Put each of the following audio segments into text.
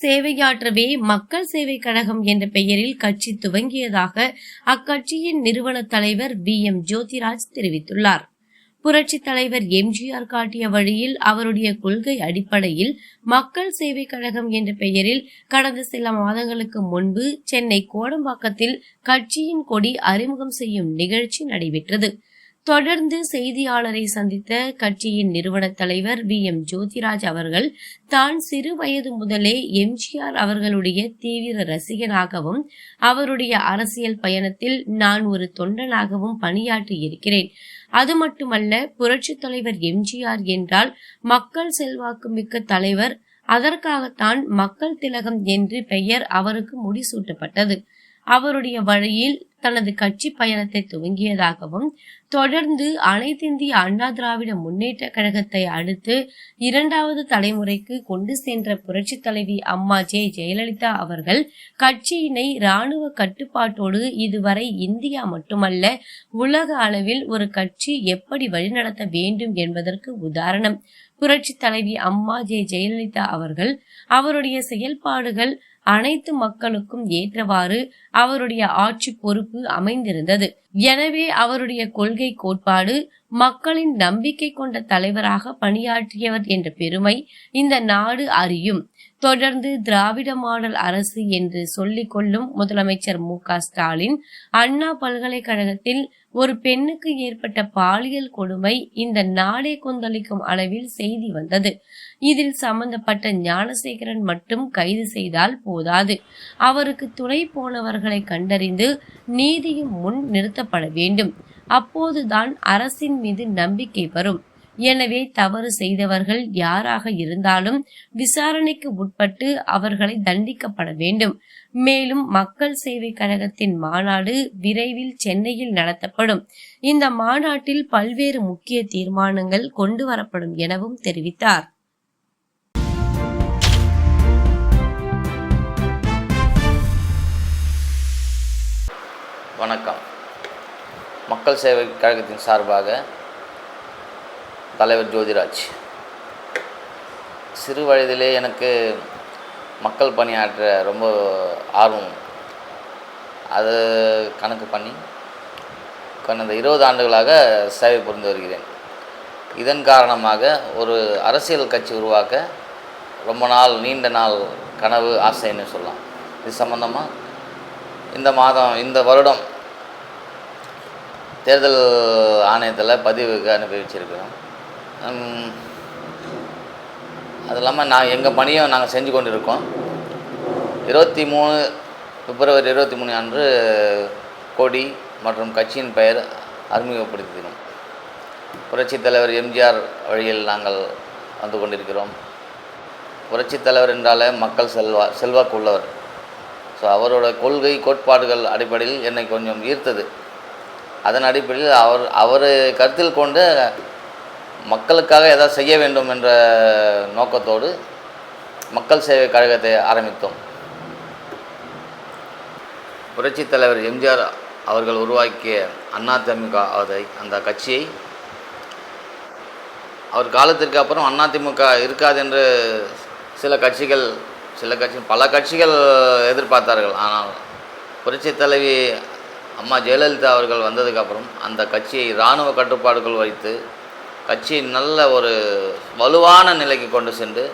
சேவையாற்றவே மக்கள் சேவை கழகம் என்ற பெயரில் கட்சி துவங்கியதாக அக்கட்சியின் நிறுவன தலைவர் வி. எம். ஜோதிராஜ் தெரிவித்துள்ளார். புரட்சித் தலைவர் எம்ஜிஆர் காட்டிய வழியில் அவருடைய கொள்கை அடிப்படையில் மக்கள் சேவை கழகம் என்ற பெயரில் கடந்த சில மாதங்களுக்கு முன்பு சென்னை கோடம்பாக்கத்தில் கட்சியின் கொடி அறிமுகம் செய்யும் நிகழ்ச்சி நடைபெற்றது. தொடர்ந்து செய்தியாளரை சந்தித்த கட்சியின் நிறுவன தலைவர் வி. எம். ஜோதிராஜ் அவர்கள் தான் சிறு வயது முதலே எம்ஜிஆர் அவர்களுடைய தீவிர ரசிகனாகவும் அவருடைய அரசியல் பயணத்தில் நான் ஒரு தொண்டனாகவும் பணியாற்றி இருக்கிறேன். அது மட்டுமல்ல புரட்சித் தலைவர் எம்ஜிஆர் என்றால் மக்கள் செல்வாக்கு மிக்க தலைவர். அதற்காகத்தான் மக்கள் திலகம் என்று பெயர் அவருக்கு முடிசூட்டப்பட்டது. அவருடைய வழியில் தனது கட்சி பயணத்தை துவங்கியதாகவும் தொடர்ந்து அனைத்திந்திய அண்ணா திராவிட முன்னேற்ற கழகத்தை அடுத்து இரண்டாவது தலைமுறைக்கு கொண்டு சென்ற புரட்சி தலைவி அம்மா ஜே. ஜெயலலிதா அவர்கள் கட்சியினை ராணுவ கட்டுப்பாட்டோடு இதுவரை இந்தியா மட்டுமல்ல உலக அளவில் ஒரு கட்சி எப்படி வழிநடத்த வேண்டும் என்பதற்கு உதாரணம். புரட்சி தலைவி அம்மா ஜே. ஜெயலலிதா அவர்கள் அவருடைய செயல்பாடுகள் அனைத்து மக்களுக்கும் ஏற்றவாறு அவருடைய ஆட்சி பொறுப்பு அமைந்திருந்தது. எனவே அவருடைய கொள்கை கோட்பாடு மக்களின் நம்பிக்கை கொண்ட தலைவராக பணியாற்றியவர் என்ற பெருமை இந்த நாடு அறியும். தொடர்ந்து திராவிட மாடல் அரசு என்று சொல்லிக் கொள்ளும் முதலமைச்சர் மு க ஸ்டாலின் அண்ணா பல்கலைக்கழகத்தில் ஒரு பெண்ணுக்கு ஏற்பட்ட பாலியல் கொடுமை இந்த நாடே கொந்தளிக்கும் அளவில் செய்தி வந்தது. இதில் சம்பந்தப்பட்ட ஞானசேகரன் மட்டும் கைது செய்தால் போதாது. அவருக்கு துணை போனவர்களை கண்டறிந்து நீதியும் முன் நிறுத்தப்பட வேண்டும். அப்போதுதான் அரசின் மீது நம்பிக்கை வரும். எனவே தவறு செய்தவர்கள் யாராக இருந்தாலும் விசாரணைக்கு உட்பட்டு அவர்களை தண்டிக்கப்பட வேண்டும். மேலும் மக்கள் சேவை கழகத்தின் மாநாடு விரைவில் சென்னையில் நடத்தப்படும். இந்த மாநாட்டில் பல்வேறு முக்கிய தீர்மானங்கள் கொண்டு வரப்படும் எனவும் தெரிவித்தார். வணக்கம். மக்கள் சேவை கழகத்தின் சார்பாக தலைவர் ஜோதிராஜ். சிறு வயதிலே எனக்கு மக்கள் பணியாற்ற ரொம்ப ஆர்வம். அது கணக்கு பண்ணி கடந்த இருபது ஆண்டுகளாக சேவை புரிந்து வருகிறேன். இதன் காரணமாக ஒரு அரசியல் கட்சி உருவாக்க ரொம்ப நாள் நீண்ட நாள் கனவு ஆசைன்னு சொல்லலாம். இது சம்மந்தமாக இந்த மாதம் இந்த வருடம் தேர்தல் ஆணையத்தில் பதிவுக்கு அனுப்பி வச்சுருக்கிறோம் அது இல்லாமல் நான் எங்கள் பணியும் நாங்கள் செஞ்சு கொண்டு இருக்கோம் இருபத்தி மூணு பிப்ரவரி இருபத்தி மூணு அன்று கொடி மற்றும் கட்சியின் பெயர் அறிமுகப்படுத்தினோம். புரட்சித் தலைவர் எம்ஜிஆர் வழியில் நாங்கள் வந்து கொண்டிருக்கிறோம். புரட்சித் தலைவர் என்றாலே மக்கள் செல்வா செல்வாக்கு உள்ளவர். ஸோ அவரோட கொள்கை கோட்பாடுகள் அடிப்படையில் என்னை கொஞ்சம் ஈர்த்தது. அதன் அடிப்படையில் அவர் அவர் கருத்தில் கொண்டு மக்களுக்காக ஏதாவது செய்ய வேண்டும் என்ற நோக்கத்தோடு மக்கள் சேவை கழகத்தை ஆரம்பித்தோம். புரட்சித் தலைவர் எம்ஜிஆர் அவர்கள் உருவாக்கிய அதிமுக அதை அந்த கட்சியை அவர் காலத்திற்கு அப்புறம் அதிமுக இருக்காது என்று சில கட்சிகள் சில கட்சி பல கட்சிகள் எதிர்பார்த்தார்கள். ஆனால் புரட்சித் தலைவி அம்மா ஜெயலலிதா அவர்கள் வந்ததுக்கப்புறம் அந்த கட்சியை இராணுவ கட்டுப்பாடுகள் வைத்து கட்சியை நல்ல ஒரு வலுவான நிலைக்கு கொண்டு சென்று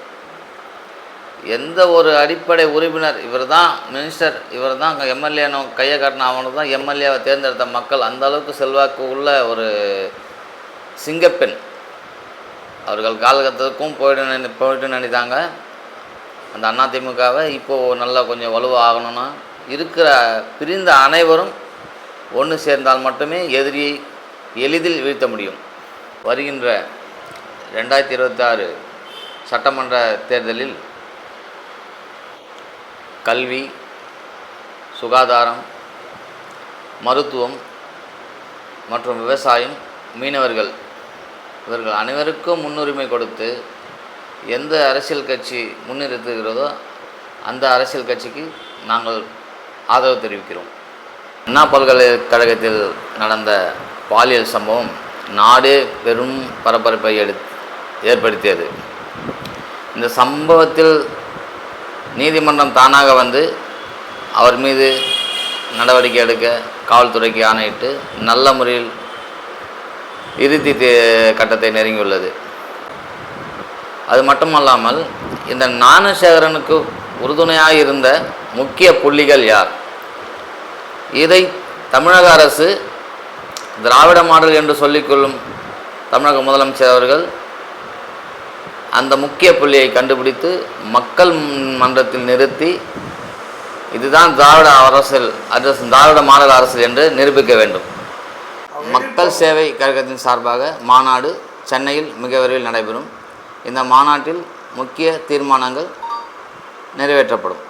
எந்த ஒரு அடிப்படை உறுப்பினர் இவர் தான் மினிஸ்டர் இவர் தான் எம்எல்ஏனோ கையை காட்டின அவனு தான் எம்எல்ஏவை தேர்ந்தெடுத்த மக்கள். அந்த அளவுக்கு செல்வாக்கு உள்ள ஒரு சிங்கப்பெண். அவர்கள் காலகட்டத்துக்கும் போயிட்டு நினை போயிட்டு நினைத்தாங்க அந்த அதிமுகவை இப்போது நல்லா கொஞ்சம் வலுவாகணும்னா இருக்கிற பிரிந்த அனைவரும் ஒன்று சேர்ந்தால் மட்டுமே எதிரியை எளிதில் வீழ்த்த முடியும். வருகின்ற ரெண்டாயிரத்தி இருபத்தாறு சட்டமன்ற தேர்தலில் கல்வி சுகாதாரம் மருத்துவம் மற்றும் விவசாயம் மீனவர்கள் இவர்கள் அனைவருக்கும் முன்னுரிமை கொடுத்து எந்த அரசியல் கட்சி முன்னிறுத்துகிறதோ அந்த அரசியல் கட்சிக்கு நாங்கள் ஆதரவு தெரிவிக்கிறோம். அண்ணா பல்கலைக்கழகத்தில் நடந்த பாலியல் சம்பவம் நாடே பெரும் பரபரப்பை எடு ஏற்படுத்தியது. இந்த சம்பவத்தில் நீதிமன்றம் தானாக வந்து அவர் மீது நடவடிக்கை எடுக்க காவல்துறைக்கு ஆணையிட்டு நல்ல முறையில் இறுதி தே- கட்டத்தை நெருங்கியுள்ளது. அது மட்டுமல்லாமல் இந்த ஞானசேகரனுக்கு உறுதுணையாக இருந்த முக்கிய புள்ளிகள் யார்? இதை தமிழக அரசு திராவிட மாடல் என்று சொல்லிக்கொள்ளும் தமிழக முதலமைச்சர் அவர்கள் அந்த முக்கிய புள்ளியை கண்டுபிடித்து மக்கள் மன்றத்தில் நிறுத்தி இதுதான் திராவிட அரசியல் அரசு திராவிட மாடல் அரசியல் என்று நிரூபிக்க வேண்டும். மக்கள் சேவை கழகத்தின் சார்பாக மாநாடு சென்னையில் மிக விரைவில் நடைபெறும். இந்த மாநாட்டில் முக்கிய தீர்மானங்கள் நிறைவேற்றப்படும்.